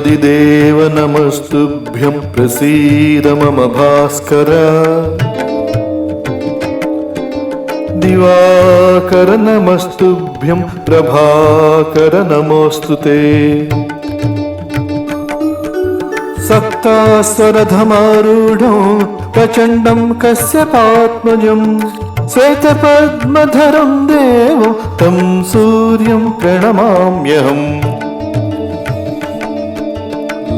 आदिदेव नमस्तुभ्यं प्रसीद मम भास्कर दिवाकर नमस्तुभ्यं प्रभाकर नमोऽस्तु ते सप्तास्वरधमारूढं प्रचण्डं कस्यपात्मजं श्वेतपद्मधरं देवं तं सूर्यं प्रणमाम्यहम्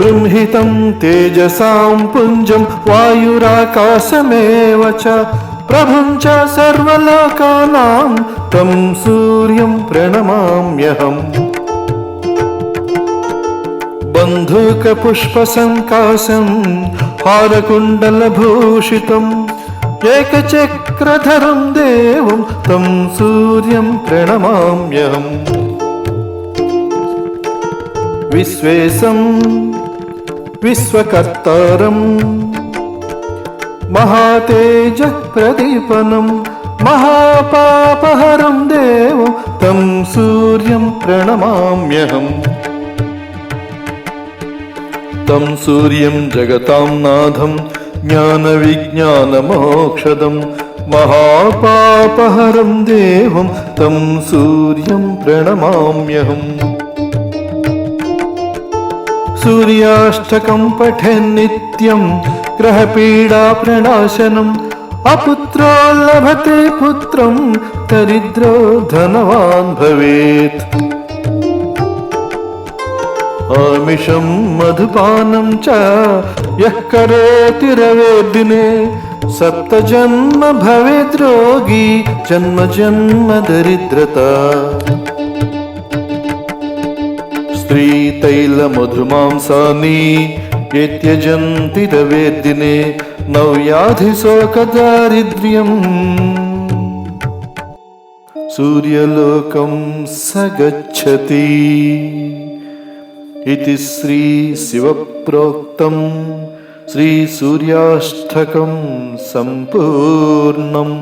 बृंहितं तेजसां पुञ्जं वायुराकाशमेव च प्रभुं च सर्वलोकानां तं सूर्यं प्रणमाम्यहम् बन्धूकपुष्पसङ्काशं हारकुण्डलभूषितम् एकचक्रधरं देवं तं सूर्यं प्रणमाम्यहम् विश्वेशं विश्वकर्तारं महातेजप्रदीपनं महापापहरं देवं तं सूर्यं प्रणमाम्यहम् तं सूर्यं जगतां नाथं ज्ञानविज्ञानमोक्षदं महापापहरं देवं तं सूर्यं प्रणमाम्यहम् सूर्याष्टकं पठेन्नित्यं ग्रहपीडाप्रणाशनम् अपुत्रो लभते पुत्रं दरिद्रो धनवान् भवेत् आमिषं मधुपानं च यः करोति रवेर्दिने सप्तजन्म भवेद् रोगी जन्म जन्म दरिद्रता स्त्रीतैलमधुमांसानि ये त्यजन्ति रवेर्दिने नव्याधिशोकदारिद्र्यम् सूर्यलोकं स गच्छति इति श्रीशिवप्रोक्तं श्रीसूर्याष्टकं सम्पूर्णम्